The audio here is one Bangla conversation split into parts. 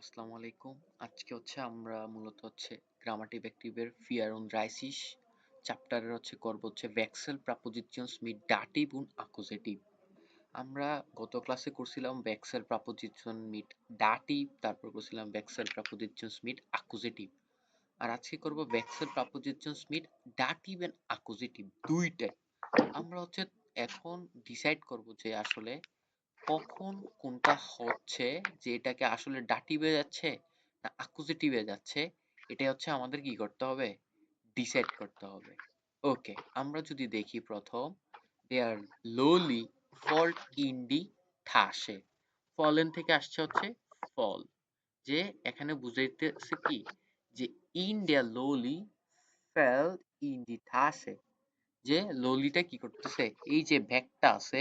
আসসালামু আলাইকুম। আজকে হচ্ছে আমরা মূলত হচ্ছে গ্রামাটিভ ফিয়ার অন রাইসিস চ্যাপ্টারের হচ্ছে করব হচ্ছে ভেক্সেল প্রাপোজিশনস মিট ডাটিভ উন আকুজেটিভ আমরা গত ক্লাসে করছিলাম ভ্যাক্সেল প্রাপোজিশন মিট ডাটিভ তারপর করছিলাম ভ্যাক্সেল প্রাপোজিশনস মিট আকুজেটিভ আর আজকে করব ভ্যাক্সেল প্রাপোজিশনস মিট ডাটিভ এন্ড আকুজেটিভ দুইটাই। আমরা হচ্ছে এখন ডিসাইড করব যে আসলে কখন কোনটা হচ্ছে যে এটাকে আসলে ডাটিভে যাচ্ছে না আকুজেটিভে যাচ্ছে এটা হচ্ছে আমাদের কি করতে হবে? ডিসাইড করতে হবে। ওকে আমরা যদি দেখি প্রথম দে আর লোলি ফল্ট ইন ডি ঠাসে ফলেন থেকে আসছে হচ্ছে ফল যে এখানে বুঝাইতেছে কি? যে ইন দেয়ার লোলি ফেল ইন ডি ঠাসে যে লোলিটা কি করতেছে? এই যে ব্যাগটা আছে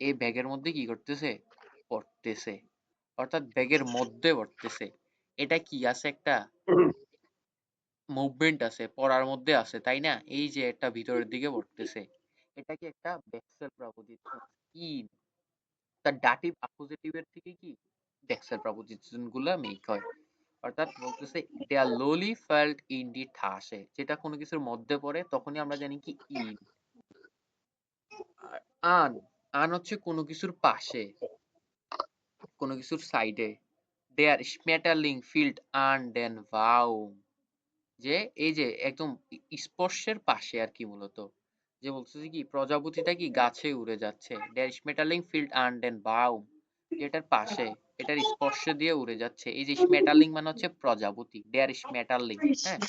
এই ব্যাগের মধ্যে কি করতেছে? পড়তেছে। অর্থাৎ ব্যাগের মধ্যে পড়তেছে। এটা কি আছে একটা মুভমেন্ট আছে, পড়ার মধ্যে আছে, তাই না? এই যে একটা ভিতরের দিকে পড়তেছে। এটা কি একটা ভেক্সেল প্রপোজিশন? ইন। তার ডাটিভ অপোজিটিভের থেকে কি? ভেক্সেল প্রপোজিশনগুলা মেক হয়। অর্থাৎ বলতেছে দে আর লোলি ফেল্ট ইন ডি ঠাসে যেটা কোনো কিছুর মধ্যে পড়ে, তখনই আমরা জানি কি? ইন। আন। আন হচ্ছে কোনো কিছুর পাশে, কোনো কিছুর সাইডে দে আর স্মেটালিং ফিল্ড আন দেন ভাউম যে এই যে একদম স্পর্শের পাশে আর কি মূলত। যে বলতেছে কি, প্রজাপতিটা কি গাছে উড়ে যাচ্ছে। দেয়ার স্মেটালিং ফিল্ড আন দেন বাউম এটার পাশে, এটার স্পর্শ দিয়ে উড়ে যাচ্ছে। এই যে স্মেটালিং মানে হচ্ছে প্রজাপতি। দেয়ার স্মেটালিং হ্যাঁ?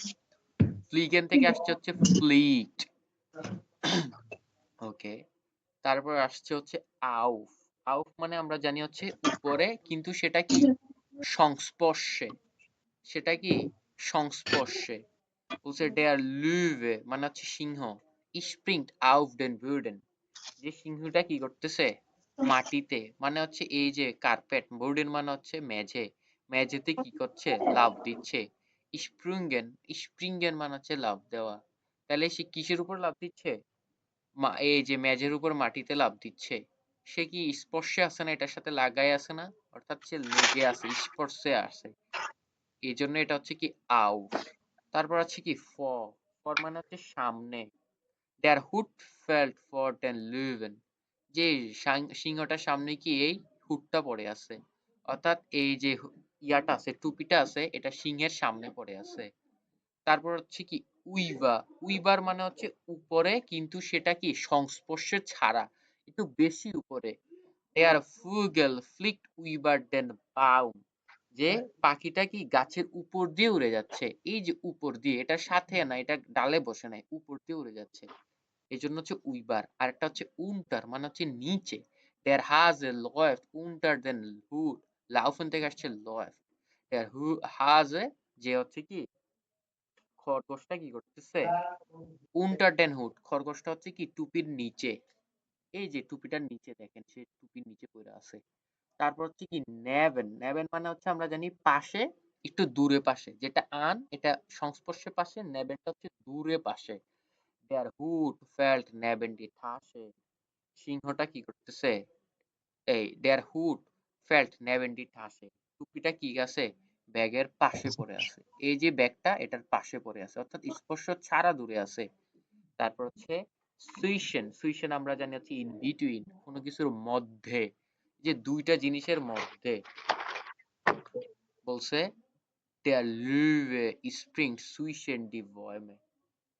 ফ্লিগেন থেকে আসছে হচ্ছে ফ্লিট ওকে তারপর আসছে হচ্ছে আউফ। আউফ মানে আমরা জানি হচ্ছে উপরে কিন্তু সেটা কি? সংস্পর্শে। সেটা কি? সংস্পর্শে। বলছে ডেয়ার লুভে মানে হচ্ছে সিংহ। স্প্রিংট আউফ দেন বুর্ডেন যে সিংহটা কি করতেছে? মাটিতে। মানে হচ্ছে এই যে কার্পেট বুর্ডেন মানে হচ্ছে মেঝে। মেঝেতে কি করছে? লাভ দিচ্ছে। স্প্রিঙ্গেন স্প্রিঙ্গেন মানে হচ্ছে লাভ দেওয়া। তাহলে সে কিসের উপর লাভ দিচ্ছে? এই যে মেঝের উপর মাটিতে লাভ দিচ্ছে, সে কি স্পর্শে আছে না? এটার সাথে লাগাই আছে না? অর্থাৎ সে লেগে আছে, স্পর্শে আছে। এই জন্য এটা হচ্ছে কি আউট তারপর আছে কি ফ। ফর মানে হচ্ছে সামনে। দেয়ার হুড ফেল্ট ফর দেন লিভেন যে সিংহটার সামনে কি এই হুটটা পড়ে আছে। অর্থাৎ এই যে ইয়াটা আছে, টুপিটা আছে, এটা সিংহের সামনে পড়ে আছে। তারপর হচ্ছে কি উইবা উইবার মানে হচ্ছে উপরে, কিন্তু সেটা কি? সংস্পর্শে ছাড়া। একটু বেশি উপরে। দেয়ার ফুগেল ফ্লিক্ট উইবার দেন বাউম যে পাখিটা কি গাছের উপর দিয়ে উড়ে যাচ্ছে? এই যে উপর দিয়ে, এটা সাথে না, এটা ডালে বসে নাই উপর দিয়ে উড়ে যাচ্ছে। এই জন্য হচ্ছে উইবার আর একটা হচ্ছে উন্টার মানে হচ্ছে নিচে। দেয়ার হাজ এ লয়েফ উন্টার দেন হুড লাউফেন থেকে আসছে লয়েফ দেয়ার হু হাজ যে হচ্ছে কি? খরগোশটা কি করতেছে? উন্টার দেন হুড খরগোশটা হচ্ছে কি টুপির নিচে। এই যে টুপিটার নিচে দেখেন, সে টুপির নিচে পড়ে আছে। তারপর হচ্ছে কি নেভেন নেভেন মানে হচ্ছে আমরা জানি পাশে, একটু দূরে পাশে। যেটা আন, এটা সংস্পর্শে পাশে নেভেনটা হচ্ছে দূরে পাশে। দেয়ার হুড ফেল্ট নেভেন ডি ঠাসে। সিংহটা কি করতেছে? এই, দেয়ার হুড ফেল্ট নেভেন ডি ঠাসে। টুপিটা কি আছে? ব্যাগের পাশে পড়ে আছে। এই যে ব্যাগটা এটার পাশে পড়ে আছে। অর্থাৎ স্পর্শ ছাড়া দূরে আছে। তারপর হচ্ছে সুইশন সুইশন আমরা জানি হচ্ছে ইন বিটুইন কোনো কিছুর মধ্যে যে দুইটা জিনিসের মধ্যে। বলছে Löwe springt zwischen die Bäume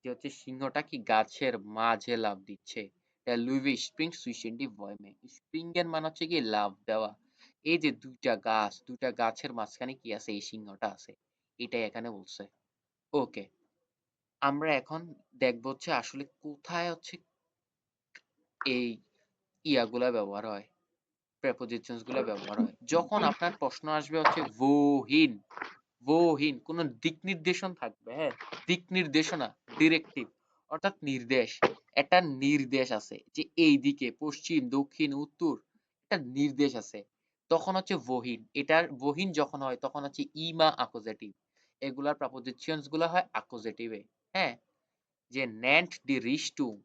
যে হচ্ছে সিংহটা কি গাছের মাঝে লাভ দিচ্ছে। Der Löwe springt zwischen die Bäume springen মানে হচ্ছে কি লাভ দেওয়া। এই যে দুইটা গাছ, দুইটা গাছের মাঝখানে কি আছে? এই সিংহটা আছে। এটাই এখানে বলছে। ওকে। আমরা এখন দেখব হচ্ছে আসলে কোথায় হচ্ছে এই ইয়াগুলা ব্যবহার হয় প্রেপোজিশনসগুলো ব্যবহার হয়। যখন আপনার প্রশ্ন আসবে হচ্ছে wohin wohin কোন দিক নির্দেশন থাকবে হ্যাঁ? দিক নির্দেশনা ডিরেক্টিভ অর্থাৎ নির্দেশ। একটা নির্দেশ আছে যে এই দিকে পশ্চিম, দক্ষিণ, উত্তর, একটা নির্দেশ আছে। তখন হচ্ছে বহিন এটার wohin যখন হয়, তখন হচ্ছে ইমা আকোজেটিভ। এগুলার প্রেপোজিশনসগুলো হয় আকোজেটিভে। হ্যাঁ? যে ন্যান্ট ডি রিস্টুম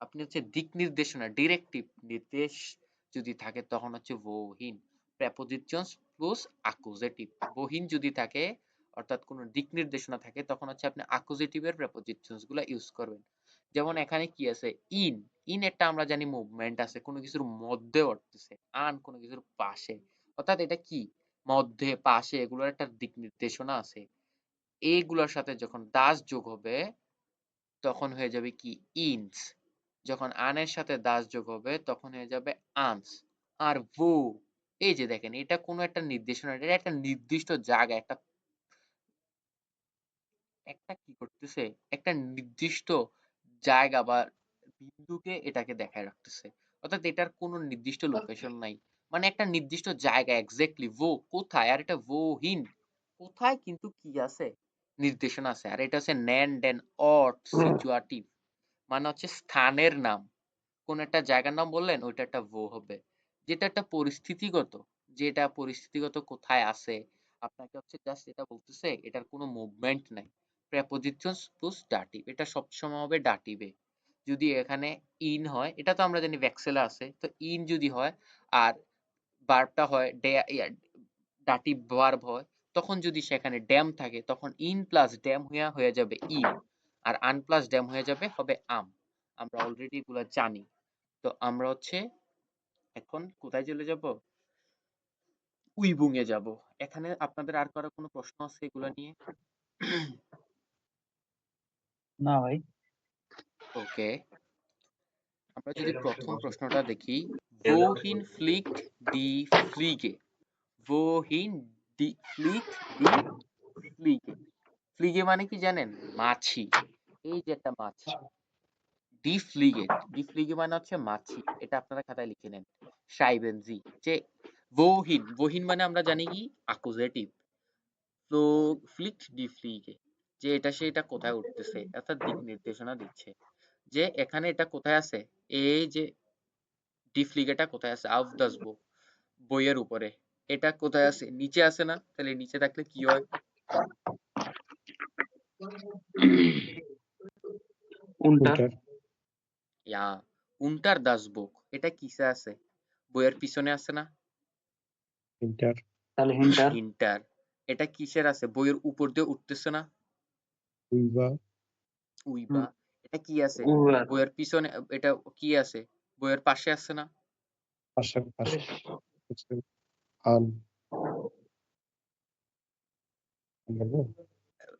আপনি হচ্ছে দিক নির্দেশনা ডিরেক্টিভ নির্দেশ যদি থাকে, তখন হচ্ছে wohin প্রেপোজিশনস প্লাস অ্যাকুজেটিভ বহিন যদি থাকে, অর্থাৎ কোনো দিক নির্দেশনা থাকে, তখন হচ্ছে আপনি অ্যাকুজেটিভের প্রেপোজিশনসগুলো ইউজ করবেন। যেমন এখানে কি আছে? ইন ইন একটা আমরা জানি মুভমেন্ট আছে, কোনো কিছুর মধ্যে উঠতেছে আন কোনো কিছুর পাশে। অর্থাৎ এটা কি? মধ্যে, পাশে এগুলোর একটা দিক নির্দেশনা আছে। এইগুলোর সাথে যখন দাস যোগ হবে, তখন হয়ে যাবে কি? ইনস যখন আনের সাথে দাস যোগ হবে, তখন হয়ে যাবে আনস আর ভো এই যে দেখেন, এটা কোনো একটা নির্দেশনা, এটা একটা নির্দিষ্ট জায়গা একটা একটা কি করতেছে? একটা নির্দিষ্ট জায়গা বা বিন্দুকে এটাকে দেখায় রাখতেছে। অর্থাৎ এটার কোনো নির্দিষ্ট লোকেশন নাই। মানে একটা নির্দিষ্ট জায়গা এক্স্যাক্টলি ভো কোথায়? আর এটা ভোহীন কোথায় কিন্তু কি আছে? নির্দেশনা আছে। আর এটা হচ্ছে ন্যান ডেন অট সিচুয়াটিভ মানে হচ্ছে স্থানের নাম। কোন একটা জায়গার নাম বললেন ওইটা একটা ভো হবে। যেটা একটা পরিস্থিতিগত যেটা পরিস্থিতিগত কোথায় আছে? আপনাকে হচ্ছে জাস্ট এটা বলতেছে এটার কোনো মুভমেন্ট নাই। প্রেপোজিশনস প্লাস ডাটিভ এটা সবসময় হবে ডাটিভে যদি এখানে ইন হয়, এটা তো আমরা জানি ভ্যাক্সেলা আছে, তো ইন যদি হয় আর ভার্বটা হয় ডাটিভ ভার্ব হয়, তখন যদি সেখানে ড্যাম থাকে, তখন ইন প্লাস ড্যাম হইয়া হয়ে যাবে ইন আর আন প্লাস ড্যাম হয়ে যাবে, হবে আম আমরা অলরেডি এগুলা জানি। তো আমরা হচ্ছে এখন কোথায় চলে যাব? উইবুং এ যাব। এখানে আপনাদের আর কারও কোনো প্রশ্ন আছে এগুলা নিয়ে? না ভাই। ওকে। আমরা যদি প্রথম প্রশ্নটা দেখি wohin fliegt die Fliege wohin die fliegt die Fliege ফ্লিগে মানে কি জানেন? মাছি। এই যে একটা মাছি। ডি ফ্লিগে ডি ফ্লিগে মানে হচ্ছে মাছি। এটা আপনারা খাতায় লিখে নেন। সাইবেন জি যে wohin wohin মানে আমরা জানি কি? অ্যাকুজেটিভ তো ফ্লিক্ট ডি ফ্লিগে যে এটা সে এটা কোথায় উঠতেছে অর্থাৎ দিক নির্দেশনা দিচ্ছে। যে এখানে এটা কোথায় আছে? এই যে ডিফ্লিগেটা কোথায় আছে? আউফ দাস বুক বইয়ের উপরে। এটা কোথায় আছে? নিচে আছে না? তাহলে নিচে থাকলে কি হয়? উল্টা। ইয়া উন্টার দাস বুক এটা কিসে আছে? বইয়ের পিছনে আছে না? Hinter, তাহলে ইন্টার এটা কিসের আছে? বইয়ের উপর দিয়ে উঠতেছে না? Über, উইবা এটা কি আছে? বইয়ের পিছনে এটা কি আছে? বইয়ের পাশে আছে না? Asche, an. Ano?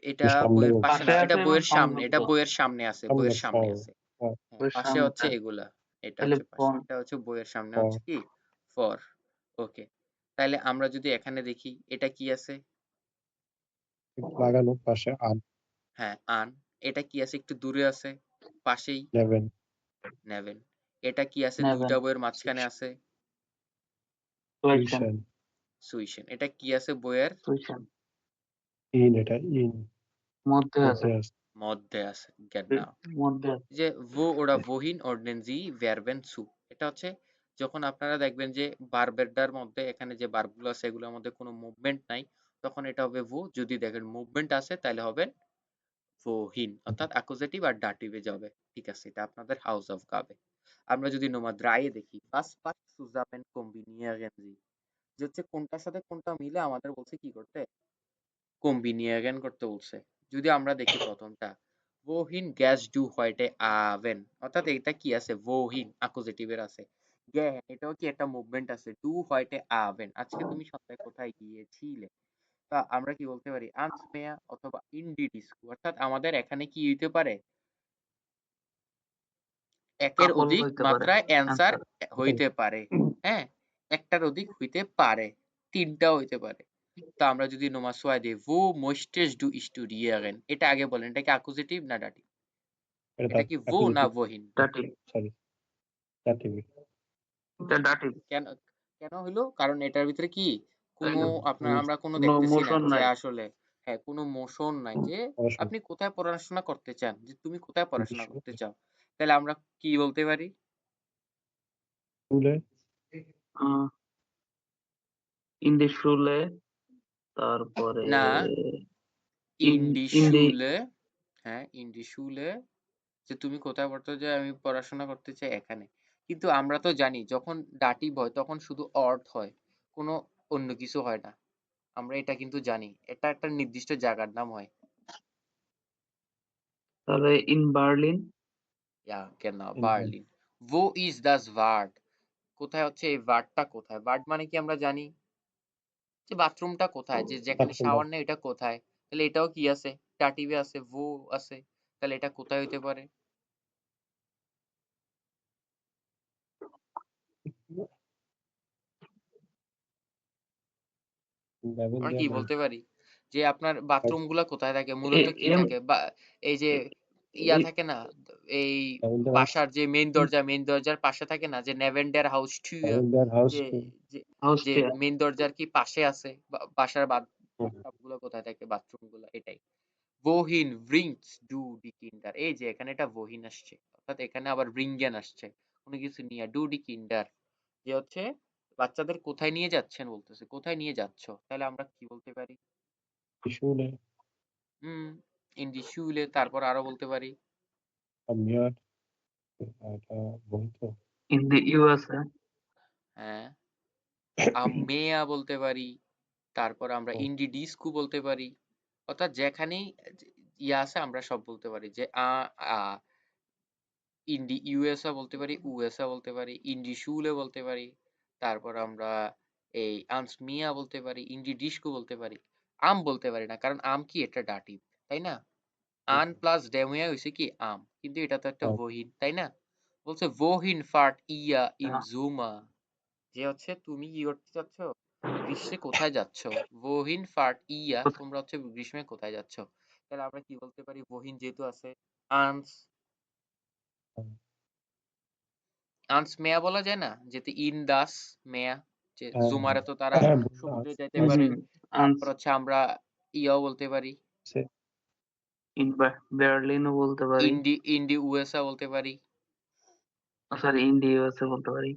এটা সামনে বইয়ের আছে। পাশে না এটা বইয়ের সামনে এটা বইয়ের সামনে আছে বইয়ের সামনে আছে। ফর। হ্যাঁ, বইয়ের পাশে হচ্ছে এগুলা। এটা তাহলে হচ্ছে পাশে এটা হচ্ছে বইয়ের সামনে। হচ্ছে কি? ফর। ওকে। তাহলে আমরা যদি এখানে দেখি এটা কি আছে? লাগানো পাশে আন হ্যাঁ আন। এটা কি আছে? একটু দূরে আছে। পাশেই। নেবেন নেবেন এটা কি আছে। দুইটা বইয়ের মাঝখানে আছে। সুইশন সুইশন এটা কি আছে বইয়ের? সুইশন ইন এটা ইন। মধ্যে আছে। মধ্যে আছে। গেট নাও মধ্যে আছে। যে wo ওরা wohin ordnen Sie সু। এটা হচ্ছে যখন আপনারা দেখবেন যে বারবেরটার মধ্যে এখানে যে বারগুলো আছে এগুলোর মধ্যে কোনো মুভমেন্ট নাই তখন এটা হবে wo যদি দেখেন মুভমেন্ট আছে তাহলে হবে wohin অর্থাৎ অ্যাকুজেটিভ আর ডাটিভে যাবে। ঠিক আছে, এটা আপনাদের হাউস অফ গাবে আমরা যদি নোমা দ্রায়ে দেখি was zusammen kombinieren Sie যে হচ্ছে কোনটার সাথে কোনটা মিলে আমাদের বলছে কি করতে? কোম্বিনিয়াগেন করতে বলছে। যদি আমরা দেখি প্রথমটা wohin gehst du heute Abend অর্থাৎ এটা কি আছে? wohin অ্যাকুজেটিভের আছে। gehen এটাও কি একটা মুভমেন্ট আছে? du heute Abend আজকে তুমি সন্ধ্যায় কোথায় গিয়েছিলে? তা আমরা কি বলতে পারি? mehr অথবা Disco অর্থাৎ আমাদের এখানে কি হইতে পারে? একের অধিক মাত্রায় অ্যান্সার হইতে পারে। হ্যাঁ একটার অধিক হইতে পারে তিনটাও হইতে পারে। তো আমরা যদি নোমা সোয়া দিই wo möchtest du studieren এটা আগে বলেন এটা কি অ্যাকুজেটিভ না ডাটিভ এটা কি wo না wohin ডাটিভ সরি ডাটিভ এটা ডাটিভ কেন কেন হইল? কারণ এটার ভিতরে কি কোনো আপনার আমরা কোনো দেখতেছি না motion যে নাই। আসলে হ্যাঁ কোনো মোশন নাই যে আপনি কোথায় পড়াশোনা করতে চান? যে তুমি কোথায় পড়াশোনা করতে চাও? তাহলে আমরা কি বলতে পারি? স্কুলে ইন দি শুলে তারপরে না ইন in হ্যাঁ ইন শুলে যে তুমি কোথায় পড়তে চাও আমি পড়াশোনা করতে চাই এখানে। কিন্তু আমরা তো জানি যখন ডাটিভ হয় তখন শুধু অর্থ হয়। কোনো অন্য কিছু হয় না। আমরা এটা কিন্তু জানি। এটা একটা নির্দিষ্ট জায়গার নাম হয়। তাহলে ইন বার্লিন ইয়া In Berlin wo ist das Wort? কোথায় হচ্ছে এই ওয়ার্ডটা কোথায়? ওয়ার্ড মানে কি আমরা জানি? যে বাথরুমটা কোথায়? যে যেখানে শাওয়ার নেই এটা কোথায়? তাহলে এটাও কি আছে? ডাটিভে আছে wo আছে। তাহলে এটা কোথায় হইতে পারে? আমরা কি বলতে পারি? যে আপনার বাথরুমগুলা কোথায় থাকে? মূলত কি থাকে? বা এই যে ইয়া থাকে না? এই বাসার যে মেইন দরজা মেইন দরজার পাশে থাকে না? যে নেভেন্ডার হাউস house যে যে যে মেইন দরজার কি পাশে আছে? বাসার। গুলো কোথায় থাকে? বাথরুমগুলো এটাই। Wohin bringst ডু Kinder এই যে এখানে এটা wohin আসছে। অর্থাৎ এখানে আবার bringen আসছে। কোনো কিছু নিয়ে। ডু Kinder যে হচ্ছে বাচ্চাদের কোথায় নিয়ে যাচ্ছেন বলতেছে? কোথায় নিয়ে যাচ্ছ? তাহলে আমরা কি বলতে পারি? হুম die Schule তারপর আরও বলতে পারি। Meer এটা বলতো? ইন দি ইউএসএ হ্যাঁ। আমেয়া বলতে পারি তারপর আমরা। ইন্ডি ডিস্কু বলতে পারি। অর্থাৎ যেখানেই ইয়া আছে আমরা সব বলতে পারি। যে আ আ ইন্ডি ইউএসএ বলতে পারি ইউএসএ বলতে পারি ইন্ডি শুলে বলতে পারি। তারপর আমরা এই আমস মিয়া বলতে পারি ইন্ডি ডিস্কু বলতে পারি আম বলতে পারি না কারণ আম কি এটা ডাটিভ তাই না? আন প্লাস ডেমিয়া হয়েছে কি আম কিন্তু এটা তো একটা বহিন তাই না? বলছে ওহিন ফার্ট ইয়া ইন হ্যাঁ। জুমা যে হচ্ছে তুমি কি করতে চাচ্ছ? গ্রীষ্মে কোথায় যাচ্ছ? ওহিন ফার্ট ইয়া তোমরা হচ্ছে গ্রীষ্মে কোথায় যাচ্ছ? তাহলে আমরা কি বলতে পারি? বহিন যেহেতু আছে আনস। আনস মেয়া বলা যায় না? যেতে ইন দাস মেয়া যে হ্যাঁ, জুমারে তো তারা হ্যাঁ, সমুদ্রে যাইতে পারে। তারপর হচ্ছে আমরা ইয়াও বলতে পারি। ইন বার্লিনও বলতে পারি। ইন্ডি ইন্ডি ইউএসএ বলতে পারি। সরি ইন দি ইউএসএ বলতে পারি।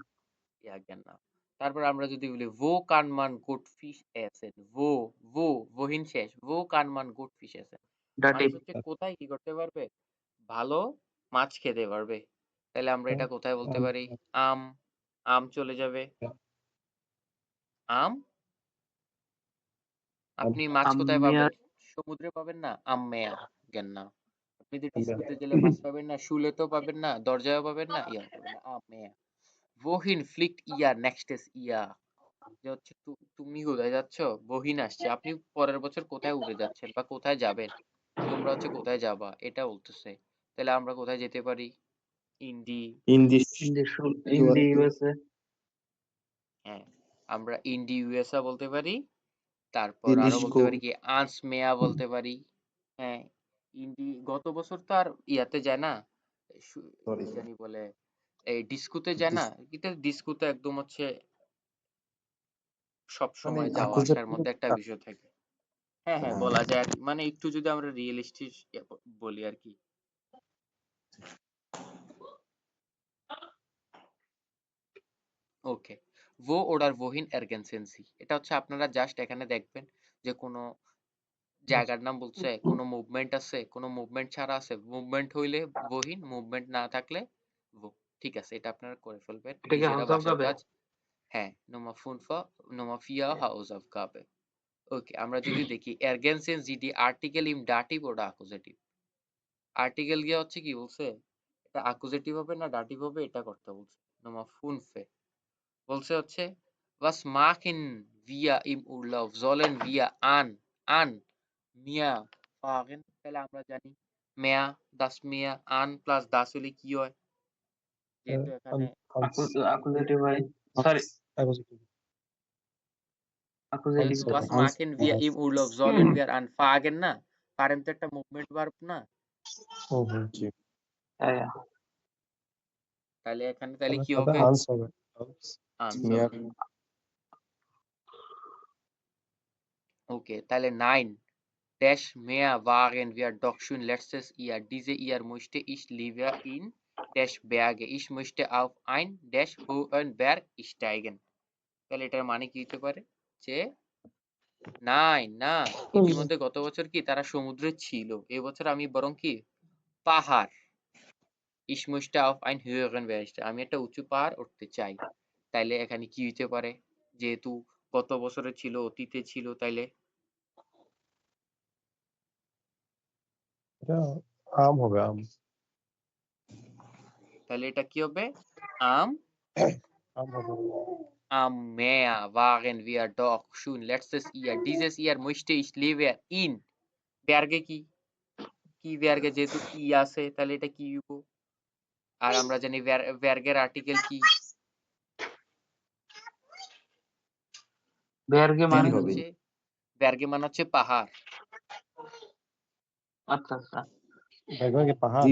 genau. তারপর আমরা যদি বলি kann man gut Fisch essen wo wo wohin শেষ। Fisch essen ডাটিভ মানুষ হচ্ছে কোথায় কি করতে পারবে? ভালো মাছ খেতে পারবে। তাহলে আমরা এটা কোথায় বলতে পারি? আম আম চলে যাবে। হ্যাঁ। আম? আপনি মাছ কোথায় পাবেন? সমুদ্রে পাবেন না? আম মেয়া জ্ঞান না আপনি তো আম মেয়া। গেলে মাছ পাবেন না শুলেতেও পাবেন না দরজায়ও পাবেন না ইয়া পাবেন না আম মেয়া। wohin fliegt ihr nächstes Jahr যে হচ্ছে তুমি কোথায় যাচ্ছ? বহিন আসছে। আপনি পরের বছর কোথায় উড়ে যাচ্ছেন বা কোথায় যাবেন? তোমরা হচ্ছে কোথায় যাবা? এটা বলতেছে। তাহলে আমরা কোথায় যেতে পারি? ইন্ডি in this ইন দি ইউএসএ হ্যাঁ আমরা ইন্ডি ইউএসএ বলতে পারি। তারপর আরও বলতে পারি কি। আন্স মেয়া বলতে পারি। হ্যাঁ ইন্ডি গত বছর তো আর ইয়াতে যায় না। জানি বলে এই ডিস্কুতে যায় না। কিন্তু ডিস্কুতে একদম হচ্ছে সব সময় যাওয়া আসার মধ্যে একটা বিষয় থাকে। হ্যাঁ হ্যাঁ হ্যাঁ। বলা যায় মানে একটু যদি আমরা রিয়েলিস্টিক বলি আর কি। ওকে। oder wohin ergänzen Sie এটা হচ্ছে আপনারা জাস্ট এখানে দেখবেন যে কোনো জায়গার নাম বলছে কোনো মুভমেন্ট আছে কোনো মুভমেন্ট ছাড়া আছে। মুভমেন্ট হইলে wohin মুভমেন্ট না থাকলে wo ঠিক আছে এটা আপনারা করে ফেলবেন। এটা কি নিজেরা বাসার Hausaufgabe? কাজ হ্যাঁ Nummer 5 Nummer 4 Hausaufgabe ওকে আমরা যদি দেখি Sie die Artikel im Dativ oder Akkusativ আর্টিকেল গিয়ে হচ্ছে কি বলছে এটা অ্যাকুজেটিভ হবে না ডাটিভ হবে এটা করতে বলছে। Nummer 5 বলছে হচ্ছে বাস মাকিন ভিয়া ইম উল্লাহ জলেন ভিয়া আন আন মিয়া ফাগেন তাহলে আমরা জানি মেয়া দাস মিয়া আন প্লাস দাস হলে কি হয়? তাহলে এখানে তাহলে কি হবে? আনসার Okay, তাহলে 9. Dash mehr waren wir doch schon letztes Jahr. Diese Jahr möchte ich lieber in Dash Berge. Ich möchte auf ein Dash hohen Berg steigen. তাহলে এটার মানে কি হতে পারে যে নাই না ইতিমধ্যে গত বছর কি তারা সমুদ্রে ছিল এবছর আমি বরং কি পাহাড় ich möchte auf ein höheren Berg আমি একটা উঁচু পাহাড় উঠতে চাই তাইলে এখানে কি হইতে পারে? যেহেতু গত বছরে ছিল অতীতে ছিল তাইলে? এটা আম হবে আম। তাহলে এটা কি হবে? আম? আম হবে। Am Meer waren wir doch schon letztes Jahr. Dieses Jahr möchte ich lieber ইন Berge কি? কি Berge? যেহেতু ই আছে তাহলে এটা কি হইব? আর আমরা জানি ব্যার্গের আর্টিকেল কি? বেরগে মানে হবে। হচ্ছে ব্যার্গে মানে হচ্ছে পাহাড়। আচ্ছা আচ্ছা। দেখবে পাহাড়।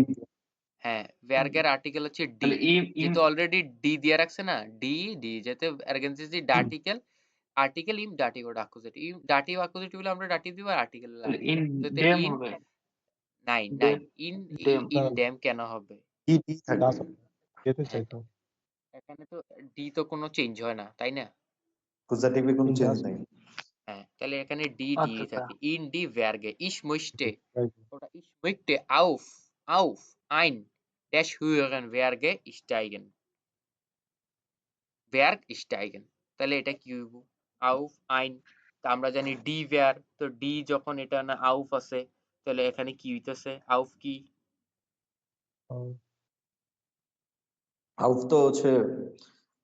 হ্যাঁ ব্যার্গের আর্টিকেল হচ্ছে ডি যেহেতু অলরেডি ডি দিয়ে রাখছে না ডি ডি যেতে এরগেন্সিস ডার্টিকেল আর্টিকেল ইম ডাটিভ ইম ডাটিভ আকুজেটিভ হলে আমরা ডাটিভ দিব আর্টিকেল ইন ডেম হবে। নাই নাই। ইন ইন ড্যাম কেন হবে? ডি থাকবে। হবে যেতে চাইতো। এখানে তো ডি তো কোনো চেঞ্জ হয় না তাই না? পজিটিভে কোনো কিন্তু চেঞ্জ। নাই। হ্যাঁ তাহলে এখানে ডি ডি। থাকে। ইন ডি ভ্যারগে auf auf ein des höheren Berge steigen Berg steigen তাহলে এটা কি হইব? ein তা আমরা জানি ডি ভ্যার তো ডি যখন এটা না আউফ আছে তাহলে এখানে কি হইতেছে? আউফ কি? আউফ। তো হচ্ছে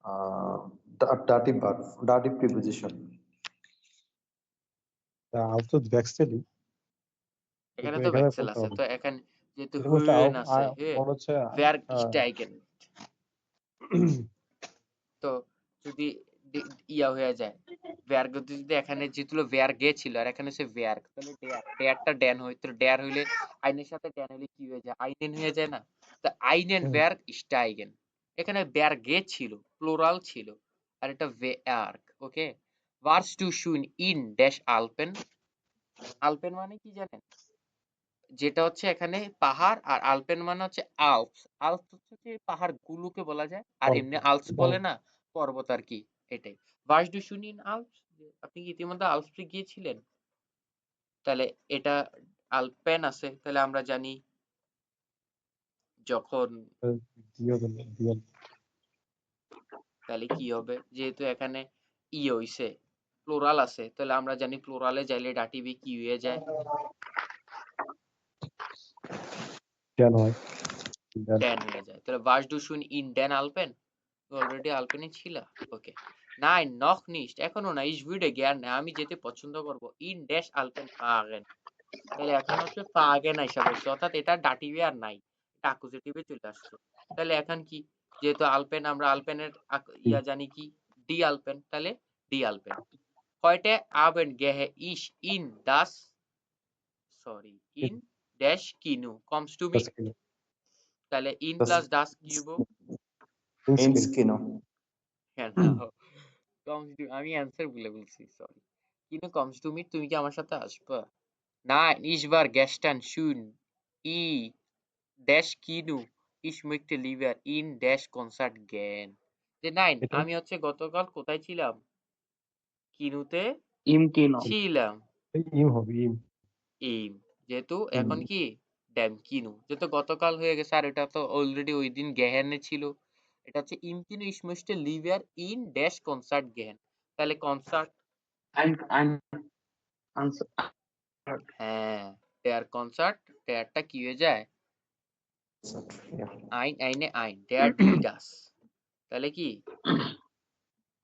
ডাটিভ প্রিপোজিশন তা আউট তো এখানে তো আছে তো এখানে যেহেতু আছে আ- হে হচ্ছে Berg আহ, steigen তো যদি ইয়া হয়ে যায় ভ্যার্গ যদি এখানে যেগুলো ভ্যার গে ছিল আর এখানে সে তাহলে ডেয়ার ডেয়ারটা ড্যান হইতো ডেয়ার হইলে আইনের সাথে ড্যান হইলে কি হয়ে যায়? আইনেন হয়ে যায় না। তো আইনেন হুম। ভ্যার্গ স্টাইগেন এখানে ভ্যার গে ছিল প্লোরাল ছিল। আর এটা ভ্যার্গ ওকে ওয়ার্স টু শুন ইন ড্যাশ আলপেন আলপেন মানে কি জানেন? যেটা হচ্ছে এখানে পাহাড় আর আলপেন মানে হচ্ছে আলপস আলপস হচ্ছে যে পাহাড় গুলোকে বলা যায়। আর পর্বত, এমনি আলপস বলে না পর্বত আর কি এটাই। ভার্স ডু শুন ইন আলপস আপনি কি ইতিমধ্যে আলপসে গিয়েছিলেন? তাহলে এটা আলপেন আছে তাহলে আমরা জানি যখন তাহলে কি হবে? যেহেতু এখানে ই হইছে প্লোরাল আছে তাহলে আমরা জানি প্লোরালে যাইলে ডাটিবি কি হয়ে যায়? জ্ঞান হয়। ড্যান হয়ে যায়। তাহলে ভার্স ডু শুন ইন ড্যান আলপেন অলরেডি আলপেনে ছিল? ওকে নাই নখ নিস্ট এখনও না ইস ভিডে জ্ঞান না আমি যেতে পছন্দ করব। ইন ড্যাশ আলপেন ফাগেন তাহলে এখন হচ্ছে আইসা বলছে অর্থাৎ এটা ডাটিভে আর নাই। এটা অ্যাকুজেটিভে চলে আসছে। তাহলে এখন কি? যেহেতু আলপেন আমরা আলপেনের ইয়া জানি কি? ডি আলপেন তাহলে ডি আলপেন। heute Abend gehe ich in das sorry in dash Kino kommst du mit তাহলে ইন Das- প্লাস ডাস কি হব ইনস কিনো। হ্যাঁ কমস টু আমি অ্যান্সার ভুলে বলছি সরি। কিনো কমস টু মিট তুমি কি আমার সাথে আসবা? না ich war gestern schon i dash Kino ich möchte lieber in dash Konzert gehen যে নাইন আমি হচ্ছে গতকাল কোথায় ছিলাম? কিনুতে ইম কিনো। ছিলাম। ইম হবে ইম। এইম যেহেতু এখন কি? ড্যাম কিনু। যেহেতু গতকাল হয়ে গেছে আর এটা তো অলরেডি ওই দিন গেহেনে ছিল। এটা হচ্ছে ইম কিনু ইস möchte lieber in ড্যাশ কনসার্ট গেহেন। তাহলে কনসার্ট হ্যাঁ der কনসার্ট দেয়ারটা কি হয়ে যায়? আইন আইনে আইন দেয়ার ডি ডাস তাহলে কি?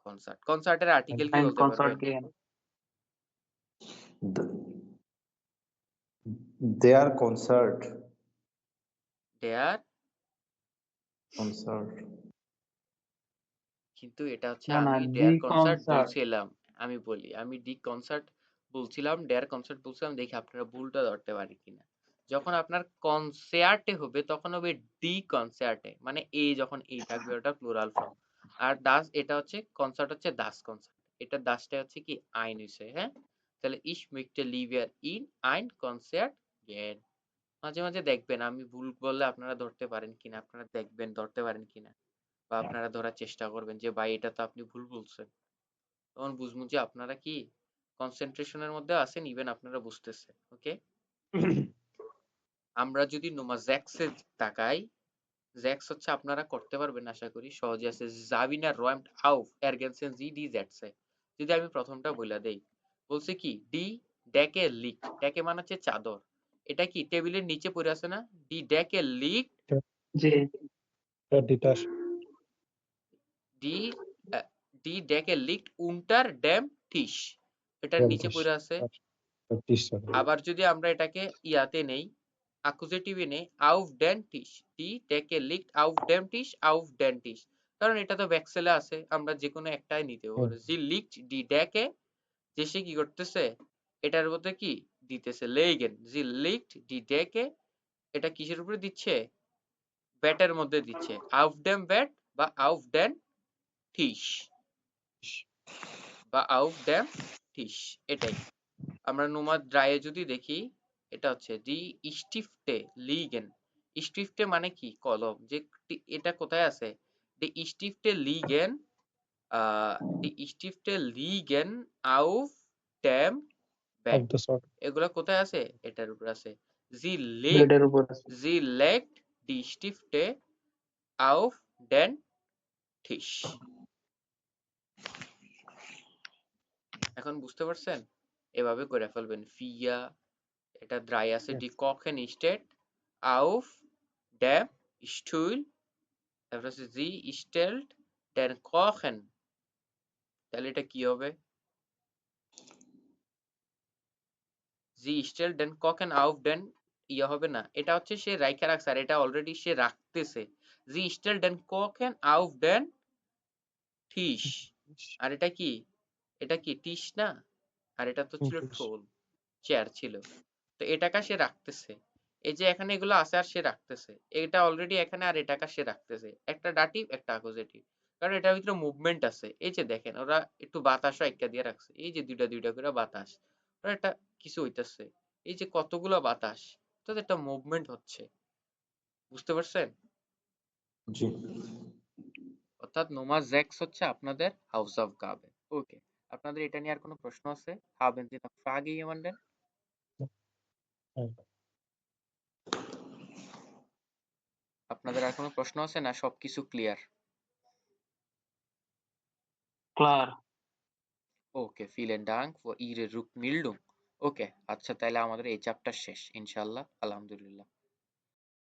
কনসার্ট কনসার্টের আর্টিকেল কি বলতে concert দেয়ার কনসার্ট দেয়ার কনসার্ট কিন্তু এটা হচ্ছে আমি ডেয়ার কনসার্ট বলছিলাম আমি বলি আমি ডি কনসার্ট বলছিলাম ডেয়ার কনসার্ট বলছিলাম দেখি আপনারা ভুলটা ধরতে পারি কিনা। যখন আপনার কনসার্টে হবে, তখন হবে ডি কনসার্টে মানে এ যখন এ থাকবে, ওটা প্লুরাল ফর্ম আর দাস এটা হচ্ছে কনসার্ট হচ্ছে দাস কনসার্ট এটা দাসটা হচ্ছে কি? আইন হইছে হ্যাঁ? তাহলে ইস মিকটে লিভিয়ার ইন আইন কনসার্ট গেন মাঝে মাঝে দেখবেন, আমি ভুল বললে আপনারা ধরতে পারেন কিনা, আপনারা দেখবেন, ধরতে পারেন কিনা, বা আপনারা ধরার চেষ্টা করবেন যে, ভাই, এটা তো আপনি ভুল বলছেন। তখন বুঝব যে, আপনারা কি কনসেন্ট্রেশনের মধ্যে আছেন ইভেন আপনারা বুঝতেছেন ওকে আমরা যদি নোমা জ্যাক্সে তাকাই জ্যাক্স হচ্ছে আপনারা করতে পারবেন আশা করি সহজে আছে জাবিনা রয়েমট আউফ এরগেনসেন জি ডি জ্যাটসে যদি আমি প্রথমটা বইলা দেই বলছে কি ডি ডেকে লিক ডেকে মানে হচ্ছে চাদর। এটা কি টেবিলের নিচে পড়ে আছে না? ডি ডেকে লিক জি। ডি ডি ডেকে লিকড উন্টার ড্যাম টিস এটার নিচে পড়ে আছে। আবার যদি আমরা এটাকে ইয়াতে নেই অ্যাকুজেটিভে নেই আউফ ডেন টিস ডি ডেকে লিকড আউফ ড্যাম টিস আউফ ডেন টিস কারণ এটা তো ভ্যাক্সেলে আছে আমরা যে কোনো একটাই নিতে পারি জি লিকড ডি ডেকে যে সে কি করতেছে এটার মধ্যে কি দিতেছে? লেগেন। জি লিকড ডি ডেকে এটা কিসের উপরে দিচ্ছে? ব্যাটের মধ্যে দিচ্ছে। আউফ ড্যাম ব্যাট বা আউফ ডেন টিস বা আউফ ড্যাম টিস এটাই। আমরা নোমাদ ড্রায়ে যদি দেখি এটা হচ্ছে ডি স্টিফটে লিগেন। স্টিফটে মানে কি? কলম। যে এটা কোথায় আছে? ডি স্টিফটে লিগেন ডি স্টিফটে লিগেন আউফ দ্য এগুলা কোথায় আছে? এটার উপর আছে। জি লেগ ব্লেডের উপর আছে। Sie legt die Stifte auf den Tisch. এখন বুঝতে পারছেন? এভাবে করে ফেলবেন। ফিয়া এটা ড্রাই আছে কখেন স্টেট auf dem Stuhl তারপর আছে জি stellt den Kochen তাহলে এটা কি হবে? জি stellt den Kochen auf den ইয়ে হবে না। এটা হচ্ছে সে রাইখা রাখছে আর এটা অলরেডি সে রাখতেছে। জি stellt den Kochen auf den Tisch আর এটা কি? এটা কি টিস না? আর এটা তো ছিল। টোল চেয়ার ছিল। তো এটাকা সে রাখতেছে। এই যে এখানে এগুলো আছে আর সে রাখতেছে। এটা অলরেডি এখানে আর এটাকা সে রাখতেছে। একটা ডাটিভ একটা আকোজেটিভ কারণ এটার ভিতরে মুভমেন্ট আছে। এই যে দেখেন ওরা একটু বাতাসও একটা দিয়ে রাখছে। এই যে দুইটা দুইটা করে বাতাস। ওরা একটা কিছু হইতাছে। এই যে কতগুলো বাতাস তো একটা মুভমেন্ট হচ্ছে। বুঝতে পারছেন? জি। অর্থাৎ নোমা জ্যাক্স হচ্ছে আপনাদের হাউস অফ গাবে ওকে আপনাদের এটা নিয়ে আর কোনো প্রশ্ন আছে? haben Sie noch Frage jemanden আপনাদের আর কোনো প্রশ্ন আছে না সবকিছু ক্লিয়ার ক্লিয়ার ওকে ডাঙ্ক Dank ইরে রুক Rückmeldung. ওকে আচ্ছা তাহলে আমাদের এই চ্যাপ্টার শেষ ইনশাআল্লাহ আলহামদুলিল্লাহ।